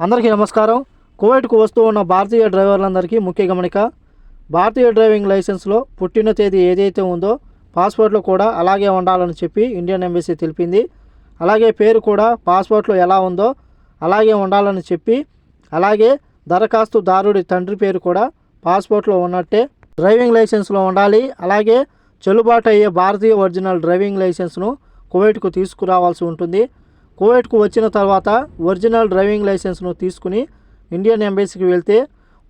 అందరికీ నమస్కారం. కువైట్కు వస్తూ ఉన్న భారతీయ డ్రైవర్లందరికీ ముఖ్య గమనిక భారతీయ డ్రైవింగ్ లైసెన్స్లో పుట్టిన తేదీ ఏదైతే ఉందో పాస్పోర్ట్లో కూడా అలాగే ఉండాలని చెప్పి ఇండియన్ ఎంబసీ తెలిపింది. అలాగే పేరు కూడా పాస్పోర్ట్లో ఎలా ఉందో అలాగే ఉండాలని చెప్పి అలాగే దరఖాస్తుదారుడి తండ్రి పేరు కూడా పాస్పోర్ట్లో ఉన్నట్టే డ్రైవింగ్ లైసెన్స్లో ఉండాలి. అలాగే చెల్లుబాటు అయ్యే భారతీయ ఒరిజినల్ డ్రైవింగ్ లైసెన్స్ను కువైట్కు తీసుకురావాల్సి ఉంటుంది. కువైట్కు వచ్చిన తర్వాత ఒరిజినల్ డ్రైవింగ్ లైసెన్స్ను తీసుకుని ఇండియన్ ఎంబసీకి వెళ్తే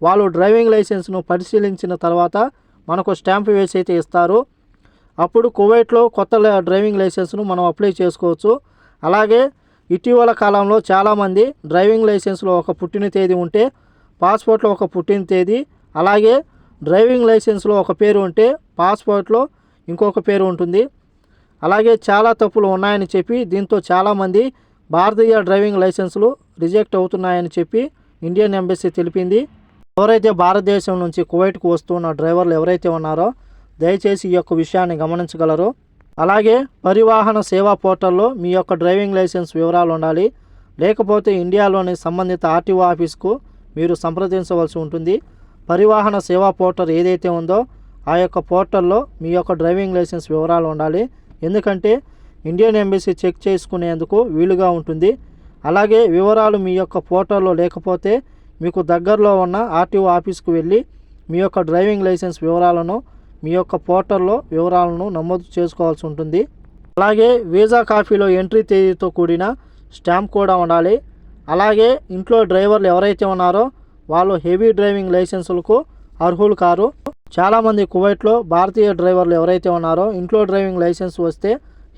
వాళ్ళు డ్రైవింగ్ లైసెన్స్ను పరిశీలించిన తర్వాత మనకు స్టాంప్ వేసి అయితే ఇస్తారు. అప్పుడు కువైట్లో కొత్త డ్రైవింగ్ లైసెన్స్ను మనం అప్లై చేసుకోవచ్చు. అలాగే ఇటీవల కాలంలో చాలామంది డ్రైవింగ్ లైసెన్స్లో ఒక పుట్టిన తేదీ ఉంటే పాస్పోర్ట్లో ఒక పుట్టిన తేదీ అలాగే డ్రైవింగ్ లైసెన్స్లో ఒక పేరు ఉంటే పాస్పోర్ట్లో ఇంకొక పేరు ఉంటుంది. అలాగే చాలా తప్పులు ఉన్నాయని చెప్పి దీంతో చాలామంది భారతీయ డ్రైవింగ్ లైసెన్సులు రిజెక్ట్ అవుతున్నాయని చెప్పి ఇండియన్ ఎంబసీ తెలిపింది. ఎవరైతే భారతదేశం నుంచి కువైట్కు వస్తున్న డ్రైవర్లు ఎవరైతే ఉన్నారో దయచేసి ఈ యొక్క విషయాన్ని గమనించగలరు. అలాగే పరివాహన సేవా పోర్టల్లో మీ యొక్క డ్రైవింగ్ లైసెన్స్ వివరాలు ఉండాలి. లేకపోతే ఇండియాలోని సంబంధిత ఆర్టీఓ ఆఫీస్కు మీరు సంప్రదించవలసి ఉంటుంది. పరివాహన సేవా పోర్టల్ ఏదైతే ఉందో ఆ యొక్క పోర్టల్లో మీ యొక్క డ్రైవింగ్ లైసెన్స్ వివరాలు ఉండాలి. ఎందుకంటే ఇండియన్ ఎంబసీ చెక్ చేసుకునేందుకు వీలుగా ఉంటుంది. అలాగే వివరాలు మీ యొక్క పోర్టల్లో లేకపోతే మీకు దగ్గరలో ఉన్న ఆర్టీఓ ఆఫీస్కు వెళ్ళి మీ యొక్క డ్రైవింగ్ లైసెన్స్ వివరాలను మీ యొక్క పోర్టల్లో వివరాలను నమోదు చేసుకోవాల్సి ఉంటుంది. అలాగే వీసా కాపీలో ఎంట్రీ తేదీతో కూడిన స్టాంప్ కూడా ఉండాలి. అలాగే ఇంట్లో డ్రైవర్లు ఎవరైతే ఉన్నారో వాళ్ళు హెవీ డ్రైవింగ్ లైసెన్సులకు అర్హులు కారు. చాలామంది కువైట్లో భారతీయ డ్రైవర్లు ఎవరైతే ఉన్నారో ఇంట్లో డ్రైవింగ్ లైసెన్స్ వస్తే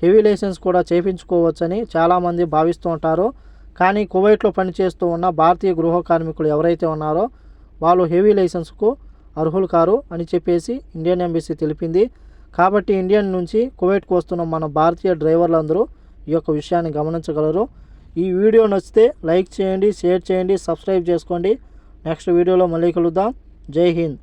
హెవీ లైసెన్స్ కూడా చేయించుకోవచ్చని చాలామంది భావిస్తూ ఉంటారు. కానీ కువైట్లో పనిచేస్తూ ఉన్న భారతీయ గృహ కార్మికులు ఎవరైతే ఉన్నారో వాళ్ళు హెవీ లైసెన్స్కు అర్హులు కారు అని చెప్పేసి ఇండియన్ ఎంబసీ తెలిపింది. కాబట్టి ఇండియన్ నుంచి కువైట్కు వస్తున్న మన భారతీయ డ్రైవర్లందరూ ఈ యొక్క విషయాన్ని గమనించగలరు. ఈ వీడియో నచ్చితే లైక్ చేయండి షేర్ చేయండి సబ్స్క్రైబ్ చేసుకోండి. నెక్స్ట్ వీడియోలో మళ్ళీ కలుద్దాం. జై హింద్.